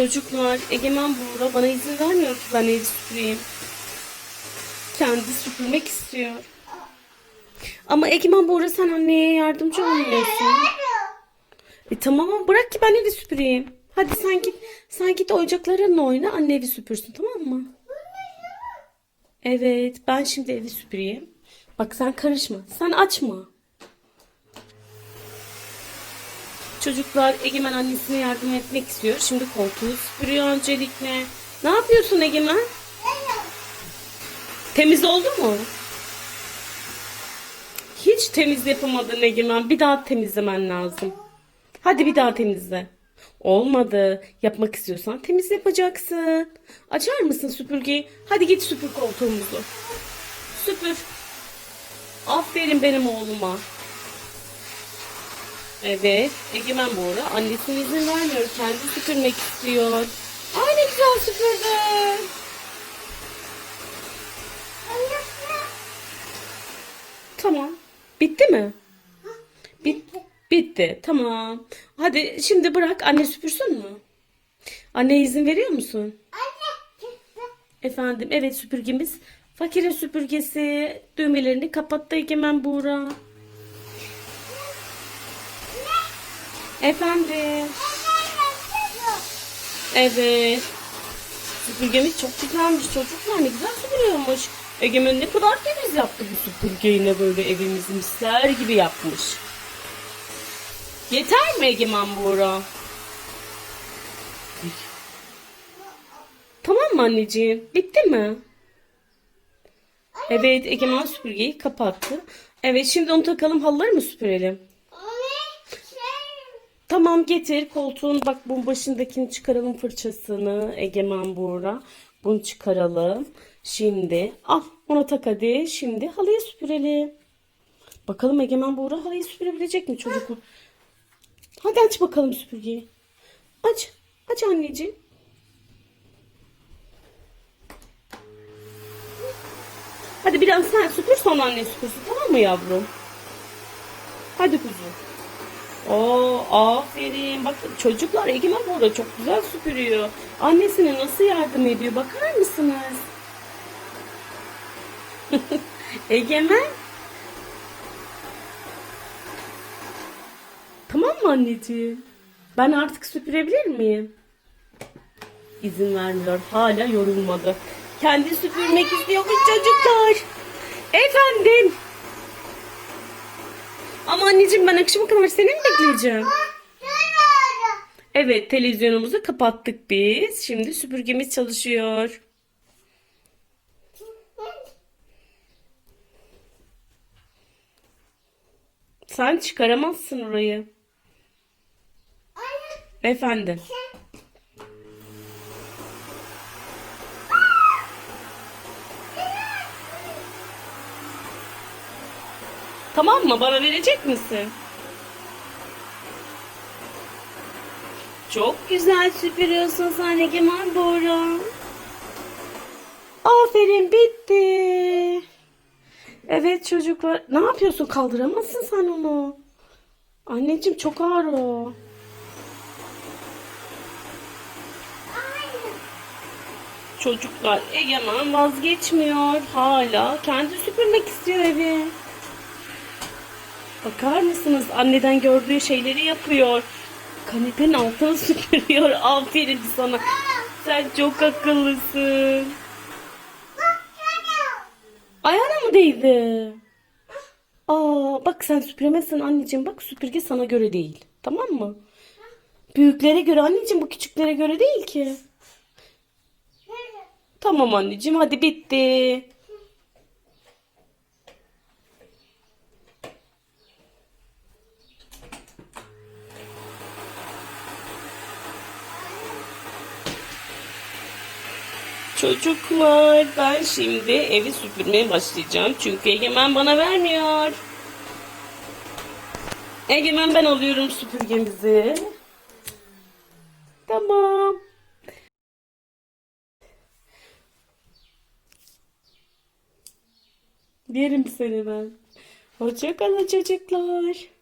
Çocuklar, Egemen Buğra bana izin vermiyor ki ben evi süpüreyim. Kendi süpürmek istiyor. Ama Egemen Buğra sen anneye yardımcı olmuyorsun. E tamam ama bırak ki ben evi süpüreyim. Hadi sen git, sen git oyuncaklarınla oyna anne evi süpürsün tamam mı? Evet ben şimdi evi süpüreyim. Bak sen karışma. Sen açma. Çocuklar Egemen annesine yardım etmek istiyor. Şimdi koltuğu süpürüyor öncelikle. Ne yapıyorsun Egemen? Temiz oldu mu? Hiç temiz yapamadın Egemen. Bir daha temizlemen lazım. Hadi bir daha temizle. Olmadı. Yapmak istiyorsan temiz yapacaksın. Açar mısın süpürgeyi? Hadi git süpür koltuğumuzu. Süpür. Aferin benim oğluma. Evet. Egemen Buğra annesinin izin vermiyor. Kendi süpürmek istiyor. Ay ne güzel süpürdü. Tamam. Bitti mi? Bit bitti. Tamam. Hadi şimdi bırak anne süpürsün mü? Anne izin veriyor musun? Efendim evet süpürgemiz. Fakirin süpürgesi düğmelerini kapattı Egemen Buğra. Efendim. Evet. Süpürgemiz çok güzelmiş çocuklar ne güzel süpürüyormuş. Egemen ne kadar temiz yaptı bu süpürgeyi ne böyle evimizi misler gibi yapmış. Yeter mi Egemen Buğra? Tamam mı anneciğim? Bitti mi? Evet Egemen süpürgeyi kapattı. Evet şimdi onu takalım halıları mı süpürelim? Tamam getir koltuğun bak bu başındakini çıkaralım fırçasını Egemen Buğra. Bunu çıkaralım. Şimdi al ona tak hadi. Şimdi halıyı süpürelim. Bakalım Egemen Buğra halıyı süpürebilecek mi çocuk? Hadi aç bakalım süpürgeyi. Aç. Aç anneciğim. Hadi biraz sen süpür sonra anne süpürsün tamam mı yavrum? Hadi kuzum. Oo, aferin. Bak çocuklar Egemen burada çok güzel süpürüyor. Annesine nasıl yardım ediyor bakar mısınız? Egemen. Tamam mı anneciğim? Ben artık süpürebilir miyim? İzin vermiyor. Hala yorulmadı. Kendi süpürmek istiyormuş çocuklar. Efendim. Ama anneciğim ben akşama kadar seni mi bekleyeceğim? Evet televizyonumuzu kapattık biz. Şimdi süpürgemiz çalışıyor. Sen çıkaramazsın orayı. Efendim. Tamam mı? Bana verecek misin? Çok güzel süpürüyorsun sen Egemen Bora. Aferin bitti. Evet çocuklar. Ne yapıyorsun? Kaldıramazsın sen onu. Anneciğim çok ağır o. Çocuklar Egemen vazgeçmiyor. Hala kendi süpürmek istiyor evi. Bakar mısınız? Anneden gördüğü şeyleri yapıyor. Kanepenin altını süpürüyor. Aferin sana. Sen çok akıllısın. Ayağına mı değdi? Aa, bak sen süpüremezsin anneciğim. Bak süpürge sana göre değil. Tamam mı? Büyüklere göre anneciğim bu küçüklere göre değil ki. Tamam anneciğim hadi bitti. Çocuklar ben şimdi evi süpürmeye başlayacağım. Çünkü Egemen bana vermiyor. Egemen ben alıyorum süpürgemizi. Tamam. Yerim seni ben. Hoşçakalın çocuklar.